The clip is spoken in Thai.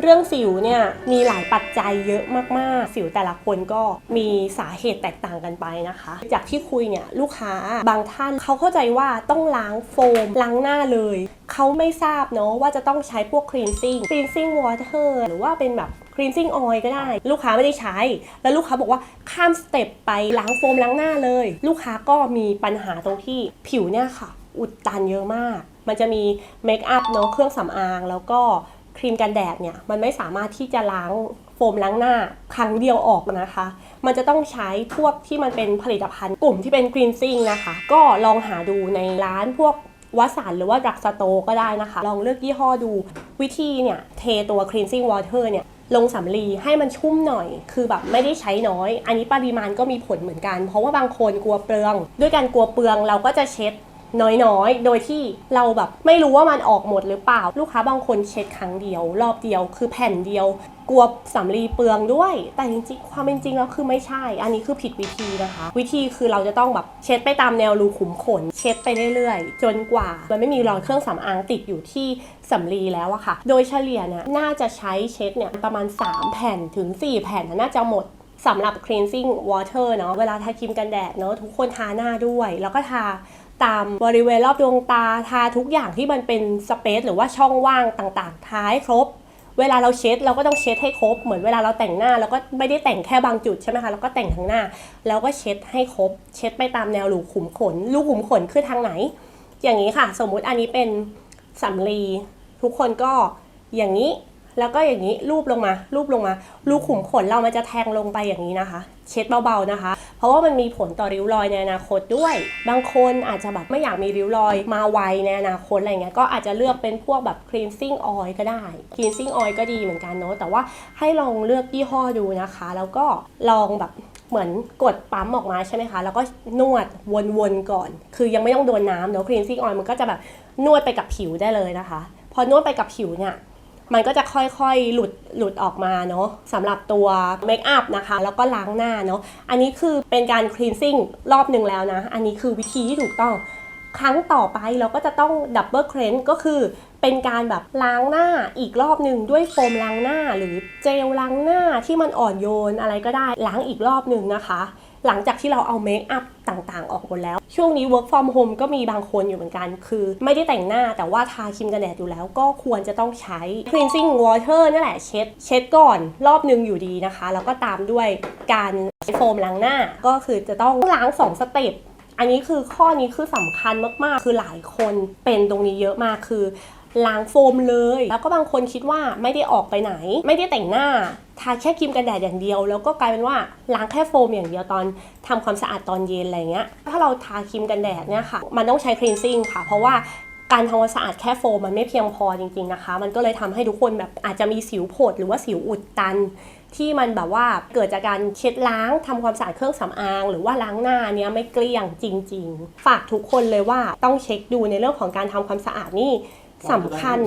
เรื่องสิวเนี่ยมีหลายปัจจัยเยอะมาก ๆ สิวแต่ละคนก็มีสาเหตุแตกต่างกันไปนะคะ จากที่คุยเนี่ยลูกค้าบางท่านเขาเข้าใจว่าต้องล้างโฟมล้างหน้าเลย เขาไม่ทราบเนาะว่าจะต้องใช้พวก cleansing cleansing water หรือว่าเป็นแบบ cleansing oil ก็ได้ ลูกค้าไม่ได้ใช้ แล้วลูกค้าบอกว่าข้ามสเต็ปไปล้างโฟมล้างหน้าเลย ลูกค้าก็มีปัญหาตรงที่ผิวเนี่ยค่ะ อุดตันเยอะมาก มันจะมีเมคอัพเนาะเครื่องสำอางแล้วก็ ครีมกันแดดเนี่ยมันไม่สามารถที่จะล้างโฟมล้างหน้าครั้งเดียวออกนะคะ มันจะต้องใช้พวกที่มันเป็นผลิตภัณฑ์กลุ่มที่เป็นกรีนซิ่งนะคะ ก็ลองหาดูในร้านพวกวัสันหรือว่าดักสโตก็ได้นะคะ ลองเลือกยี่ห้อดูวิธีเนี่ยเทตัว cleansing water เนี่ยลงสำลีให้มันชุ่มหน่อย คือแบบไม่ได้ใช้น้อย อันนี้ปริมาณก็มีผลเหมือนกัน เพราะว่าบางคนกลัวเปลือง ด้วยการกลัวเปลืองเราก็จะเช็ด น้อยๆ โดยที่เราแบบไม่รู้ว่ามันออกหมดหรือเปล่า ลูกค้าบางคนเช็ดครั้งเดียว รอบเดียว คือแผ่นเดียว กลัวสำลีเปลืองด้วย แต่จริงๆ ความเป็นจริงแล้วคือไม่ใช่ อันนี้คือผิดวิธีนะคะ วิธีคือเราจะต้องแบบเช็ดไปตามแนวรูขุมขน เช็ดไปเรื่อยๆ จนกว่า มันไม่มีรอยเครื่องสำอางติดอยู่ที่สำลีแล้วอะค่ะ โดยเฉลี่ยเนี่ยน่าจะใช้เช็ดเนี่ยประมาณ 3 แผ่นถึง 4 แผ่นน่าจะหมด สำหรับ cleansing water เนาะเวลาทาครีมกันแดดเนาะทุกคนทาหน้าด้วย แล้วก็ทาตามบริเวณรอบดวงตาทาทุกอย่างที่มันเป็นสเปซหรือว่าช่องว่างต่างๆ ทาให้ครบ เวลาเราเช็ดเราก็ต้องเช็ดให้ครบ เหมือนเวลาเราแต่งหน้าเราก็ไม่ได้แต่งแค่บางจุดใช่ไหมคะเราก็แต่งทั้งหน้า แล้วก็เช็ดให้ครบ เช็ดไปตามแนวรูขุมขนรูขุมขนคือทางไหน อย่างนี้ค่ะ สมมุติอันนี้เป็นสำลีทุกคนก็อย่างนี้ แล้วก็อย่างนี้รูปลงมารูปลงมารูขุมขนเรามันจะแทงลงไปอย่างนี้นะคะ เช็ดเบาๆนะคะ เพราะว่ามันมีผลต่อริ้วรอยในอนาคตด้วย บางคนอาจจะแบบไม่อยากมีริ้วรอยมาไวในอนาคตอะไรเงี้ยก็อาจจะเลือกเป็นพวกแบบ cleansing oil ก็ได้ cleansing oil ก็ดีเหมือนกันเนาะแต่ว่าให้ลองเลือกยี่ห้อดูนะคะ แล้วก็ลองแบบเหมือนกดปั๊มออกมาใช่ไหมคะ แล้วก็นวดวนๆก่อน คือยังไม่ต้องโดนน้ำเนาะ cleansing oil มันก็จะแบบนวดไปกับผิวได้เลยนะคะ พอนวดไปกับผิวเนี่ย มันก็จะค่อยๆหลุดหลุดออกมาเนาะสำหรับตัวเมคอัพนะคะ แล้วก็ล้างหน้าเนาะอันนี้คือเป็นการคลีนซิ่งรอบหนึ่งแล้วนะ อันนี้คือวิธีที่ถูกต้อง ครั้งต่อไปเราก็จะต้องดับเบิลเคลนก็คือเป็นการแบบล้างหน้าอีกรอบหนึ่งด้วยโฟมล้างหน้า หรือเจลล้างหน้าที่มันอ่อนโยนอะไรก็ได้ล้างอีกรอบหนึ่งนะคะ หลังจากที่เราเอาเมคอัพต่างๆ ออกหมดแล้ว ช่วงนี้ work from home ก็มีบางคนอยู่เหมือนกัน คือไม่ได้แต่งหน้าแต่ว่าทาครีมกันแดดอยู่แล้วก็ควรจะต้องใช้ cleansing water นั่นแหละเช็ด เช็ดก่อนรอบนึงอยู่ดีนะคะ แล้วก็ตามด้วยการใช้โฟมล้างหน้าก็คือจะต้องล้าง 2 สเต็ปอันนี้คือข้อนี้คือสำคัญมากๆ คือหลายคนเป็นตรงนี้เยอะมากคือ ล้างโฟมเลย แล้วก็บางคนคิดว่าไม่ได้ออกไปไหน ไม่ได้แต่งหน้าทาแค่ครีมกันแดดอย่างเดียว แล้วก็กลายเป็นว่าล้างแค่โฟมอย่างเดียวตอนทำความสะอาดตอนเย็นอะไรเงี้ยถ้าเราทาครีมกันแดดเนี่ยค่ะ มันต้องใช้ cleansing ค่ะ เพราะว่าการทำความสะอาดแค่โฟมมันไม่เพียงพอจริงๆนะคะ มันก็เลยทำให้ทุกคนแบบอาจจะมีสิวโผดหรือว่าสิวอุดตัน ที่มันแบบว่าเกิดจากการเช็ดล้างทำความสะอาดเครื่องสำอาง หรือว่าล้างหน้าเนี้ยไม่เกลี้ยงจริง ๆ ฝากทุกคนเลยว่าต้องเช็คดูในเรื่องของการทำความสะอาดนี่ สำคัญ